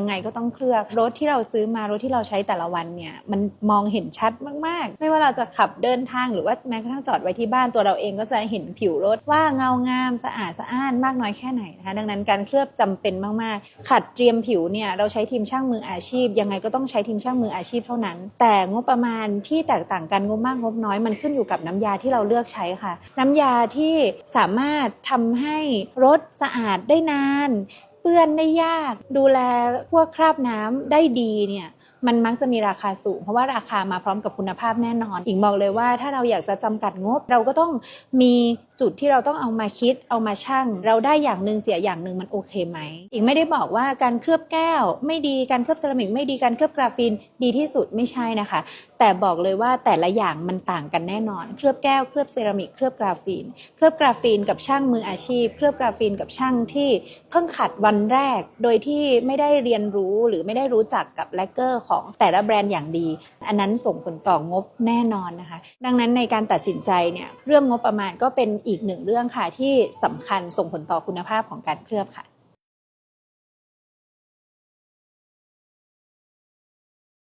ยังไงก็ต้องเคลือบรถที่เราซื้อมารถที่เราใช้แต่ละวันเนี่ยมันมองเห็นชัดมากๆ ไม่ว่าเราจะขับเดินทางหรือว่าแม้กระทั่งจอดไว้ที่บ้านตัวเราเองก็จะเห็นผิวรถว่าเงางามสะอาดสะอ้านมากน้อยแค่ไหนนะคะดังนั้นการเคลือบจำเป็นมากๆ ขัดเตรียมผิวเนี่ยเราใช้ทีมช่างมืออาชีพ ยังไงก็ต้องใช้ทีมช่างมืออาชีพเท่านั้น แต่งบประมาณที่แตกต่างกันงบมากงบน้อยมันขึ้นอยู่กับน้ำยาที่เราเลือกใช้ค่ะ น้ำยาที่สามารถทำให้รถสะอาดได้นาน เปื้อนได้ยาก ดูแลพวกคราบน้ำได้ดีเนี่ย มันมักจะมีราคาสูง เพราะว่าราคามาพร้อมกับคุณภาพแน่นอนอิงบอกเลยว่าถ้าเราอยากจะจำกัดงบ เราก็ต้องมีจุดที่เราต้องเอามาคิด เอามาชั่ง เราได้อย่างหนึ่งเสียอย่างหนึ่งมันโอเคไหมอิงไม่ได้บอกว่าการเคลือบแก้ว ไม่ดีการเคลือบเซรามิกไม่ดีการเคลือบกราฟีนดีที่สุดไม่ใช่นะคะ แต่บอกเลยว่าแต่ละอย่างมันต่างกันแน่นอน เคลือบแก้วเคลือบเซรามิกเคลือบกราฟีน เคลือบกราฟีนกับช่างมืออาชีพ เคลือบกราฟีนกับช่างที่เพิ่งขัดวันแรก โดยที่ไม่ได้เรียนรู้หรือไม่ได้รู้จักกับแลกเกอร์ของแต่ละแบรนด์อย่างดี อันนั้นส่งผลต่องบแน่นอนนะคะ ดังนั้นในการตัดสินใจเนี่ยเรื่องงบประมาณก็เป็นอีกหนึ่งเรื่องค่ะที่สำคัญส่งผลต่อคุณภาพของการเคลือบค่ะ